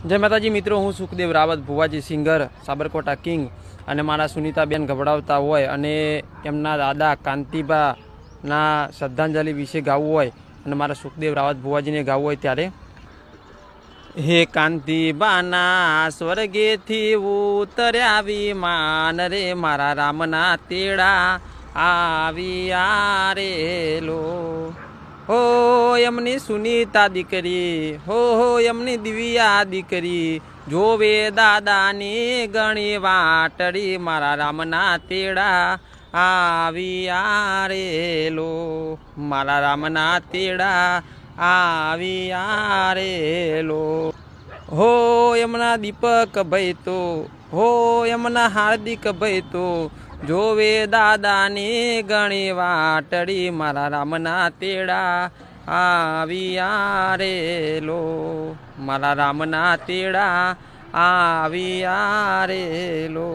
જય માતાજી મિત્રો, હું સુખદેવ રાવત, ભુવાજી સિંગર સાબરકોટા કિંગ અને મારા સુનીતાબેન ગભડાવતા હોય અને એમના દાદા કાંતિભાના શ્રદ્ધાંજલિ વિશે ગાવું હોય અને મારા સુખદેવ રાવત, ભુવાજીને ગાવું હોય ત્યારે. હે કાંતિબાના સ્વર્ગેથી ઉતર્યા વિમાન રે મારા રામના તેડા, આવી રે લો. એમની સુનીતા દીકરી, હો હો, એમની દિવ્યા દીકરી. જોવે દાદાની ગણી વાટડી, મારા રામના તેડા આવ્યા રે લો. મારા રામના તેડા આવ્યા રે લો. હો, એમના દીપક ભાઈ તો હો, એમના હાર્દિક ભાઈ તો જોવે દાદાની ગણી વાટડી, મારા રામના તેડા આવ્યા રે લો મારા રામના તેડા આવ્યા રે લો